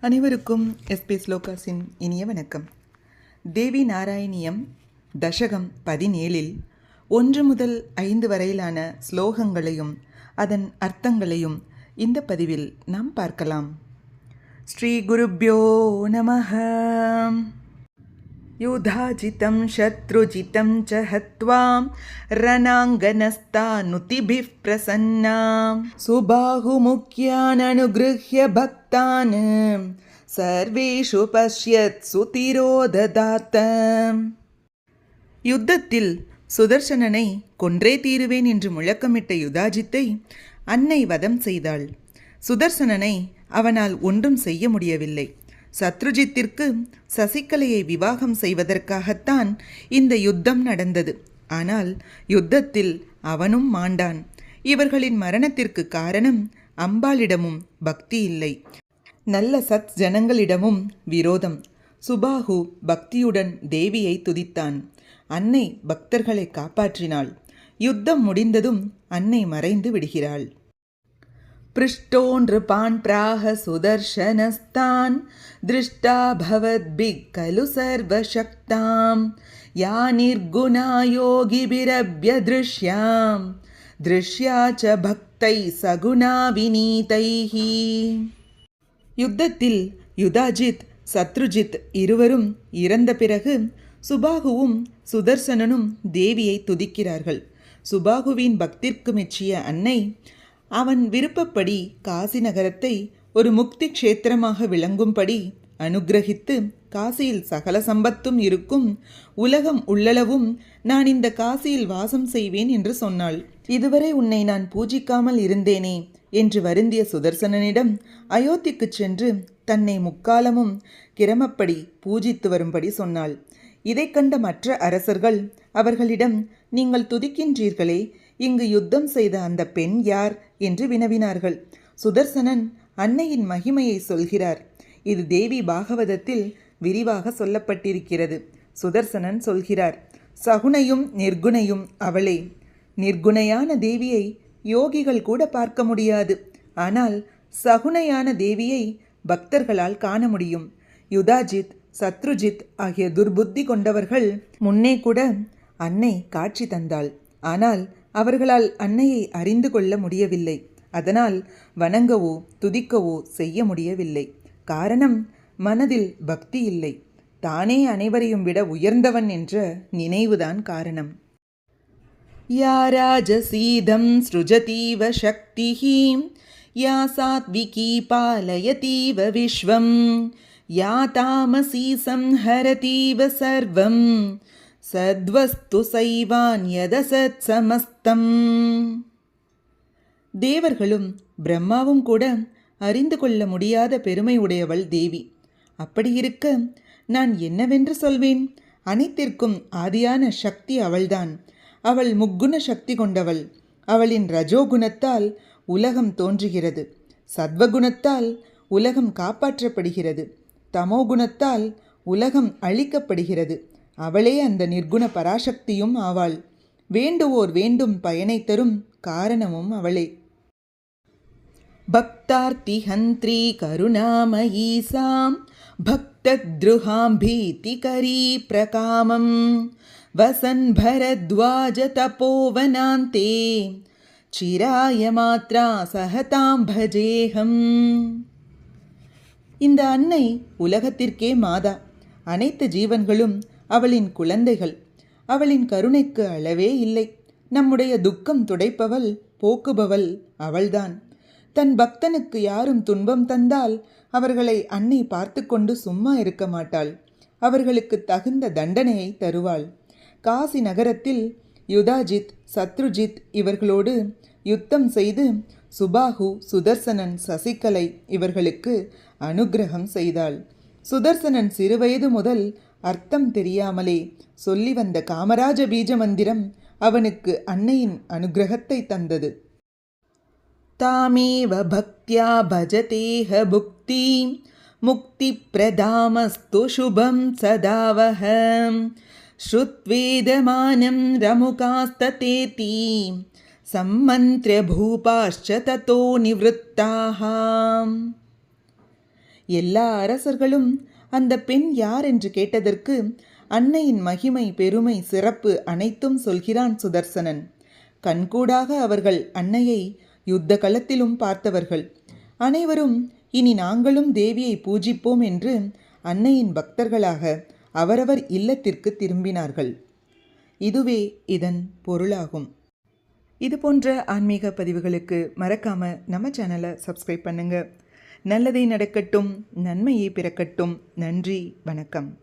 அனைவருக்கும் எஸ்பி ஸ்லோகாஸின் இனிய வணக்கம். தேவி நாராயணியம் தசகம் பதினேழில் ஒன்று முதல் ஐந்து வரையிலான ஸ்லோகங்களையும் அதன் அர்த்தங்களையும் இந்த பதிவில் நாம் பார்க்கலாம். ஸ்ரீ குருப்யோ நமः युधाजितं शत्रुजितं च हत्वा रणाङ्गनस्तानुतिभिः प्रसन्नां सुबाहुमुख्याननुगृह्य भक्तान् सर्वेषु पश्यत् सुतिरोददात யுத்தத்தில் சுதர்சனனை கொன்றே தீருவேன் என்று முழக்கமிட்ட யுதாஜித்தை அன்னை வதம் செய்தாள் சுதர்சனனை அவனால் ஒன்றும் செய்ய முடியவில்லை சத்ருஜித்திற்கு சசிகலையை விவாகம் செய்வதற்காகத்தான் இந்த யுத்தம் நடந்தது. ஆனால் யுத்தத்தில் அவனும் மாண்டான். இவர்களின் மரணத்திற்கு காரணம் அம்பாளிடமும் பக்தி இல்லை. நல்ல சத் ஜனங்களிடமும் விரோதம். சுபாகு பக்தியுடன் தேவியை துதித்தான். அன்னை பக்தர்களை காப்பாற்றினாள். யுத்தம் முடிந்ததும் அன்னை மறைந்து விடுகிறாள். पृष्टो नृपान् प्राह सुदर्शनस्तान् दृष्टा भवद्भिः खलु सर्वशक्तां या निर्गुणा योगिभिरभ्यदृश्यां दृश्या च भक्तैः सगुणा विनीतैः யுத்தத்தில் யுதாஜித் சத்ருஜித் இருவரும் இறந்த பிறகு சுபாகுவும் சுதர்சனனும் தேவியை துதிக்கிறார்கள் சுபாகுவின் பக்திற்கு மெச்சிய அன்னை அவன் விருப்பப்படி காசி நகரத்தை ஒரு முக்தி க்ஷேத்திரமாக விளங்கும்படி அனுகிரகித்து காசியில் சகல சம்பத்தும் இருக்கும் உலகம் உள்ளளவும் நான் இந்த காசியில் வாசம் செய்வேன் என்று சொன்னாள். இதுவரை உன்னை நான் பூஜிக்காமல் இருந்தேனே என்று வருந்திய சுதர்சனனிடம் அயோத்திக்குச் சென்று தன்னை முக்காலமும் கிரமப்படி பூஜித்து வரும்படி சொன்னாள். இதைக் கண்ட மற்ற அரசர்கள் அவர்களிடம் நீங்கள் துதிக்கின்றீர்களே இங்கு யுத்தம் செய்த அந்த பெண் யார் என்று வினவினார்கள். சுதர்சனன் அன்னையின் மகிமையை சொல்கிறார். இது தேவி பாகவதத்தில் விரிவாக சொல்லப்பட்டிருக்கிறது. சுதர்சனன் சொல்கிறார் சகுனையும் நிர்குணையும் அவளே. நிர்குணையான தேவியை யோகிகள் கூட பார்க்க முடியாது. ஆனால் சகுனையான தேவியை பக்தர்களால் காண முடியும். யுதாஜித் சத்ருஜித் ஆகிய துர்புத்தி கொண்டவர்கள் முன்னே கூட அன்னை காட்சி தந்தாள். ஆனால் அவர்களால் அன்னையை அறிந்து கொள்ள முடியவில்லை. அதனால் வணங்கவோ துதிக்கவோ செய்ய முடியவில்லை. காரணம் மனதில் பக்தி இல்லை. தானே அனைவரையும் விட உயர்ந்தவன் என்ற நினைவுதான் காரணம். யாராஜ சீதம் ஸ்ருஜதீவ சக்திஹீம் யா சாத்விகி பாலயதீவ விஸ்வம் யா தாமசீ சம்ஹரதீவ சர்வம். சத்வஸ்து சைவான் யதசத் சமஸ்தம். தேவர்களும் பிரம்மாவும் கூட அறிந்து கொள்ள முடியாத பெருமை உடையவள் தேவி. அப்படி இருக்க நான் என்னவென்று சொல்வேன்? அனைத்திற்கும் ஆதியான சக்தி அவள்தான். அவள் முக்குண சக்தி கொண்டவள். அவளின் ரஜோகுணத்தால் உலகம் தோன்றுகிறது. சத்வகுணத்தால் உலகம் காப்பாற்றப்படுகிறது. தமோகுணத்தால் உலகம் அழிக்கப்படுகிறது. அவளே அந்த நிர்குண பராசக்தியும் ஆவாள். வேண்டுவோர் வேண்டும் பயனை தரும் காரணமும் அவளே. பக்தார்த்தி ஹந்திரி கருணாமயீ சாம் பக்தத்ருஹாம் பீதிகரி பிரகாமம் வசன் பரத்வாஜ தபோவனாந்தே சிராய மாத்ரா சகதாம் பஜேகம் இந்த அன்னை உலகத்திற்கே மாதா. அனைத்து ஜீவன்களும் அவளின் குழந்தைகள். அவளின் கருணைக்கு அளவே இல்லை. நம்முடைய துக்கம் துடைப்பவள் போக்குபவள் அவள்தான். தன் பக்தனுக்கு யாரும் துன்பம் தந்தால் அவர்களை அன்னை பார்த்து கொண்டு சும்மா இருக்க மாட்டாள். அவர்களுக்கு தகுந்த தண்டனையை தருவாள். காசி நகரத்தில் யுதாஜித் சத்ருஜித் இவர்களோடு யுத்தம் செய்து சுபாகு சுதர்சனன் சசிகலை இவர்களுக்கு அனுக்கிரகம் செய்தாள். சுதர்சனன் சிறுவயது முதல் அர்த்தம் தெரியாமலே சொல்லி வந்த காமராஜ பீஜ மந்திரம் அவனுக்கு அன்னையின் அனுகிரகத்தை தந்தது. தாமேவ பக்தியா பஜதேஹ புக்தி முக்தி பிரதாமஸ்து சுபம் சதாவஹ. ஸ்ருத்வேதமானம் ரமுகாஸ்ததேதி சம்மந்திர பூபாஷ்ச தத்தோ நிவృత్తాः எல்லா அரசர்களும் அந்த பெண் யார் என்று கேட்டதற்கு அன்னையின் மகிமை பெருமை சிறப்பு அனைத்தும் சொல்கிறான் சுதர்சனன். கண்கூடாக அவர்கள் அன்னையை யுத்த களத்திலும் பார்த்தவர்கள். அனைவரும் இனி நாங்களும் தேவியை பூஜிப்போம் என்று அன்னையின் பக்தர்களாக அவரவர் இல்லத்திற்கு திரும்பினார்கள். இதுவே இதன் பொருளாகும். இது போன்ற ஆன்மீக பதிவுகளுக்கு மறக்காம நம்ம சேனலை சப்ஸ்கிரைப் பண்ணுங்க. நல்லதே நடக்கட்டும் நன்மையே பிறக்கட்டும். நன்றி வணக்கம்.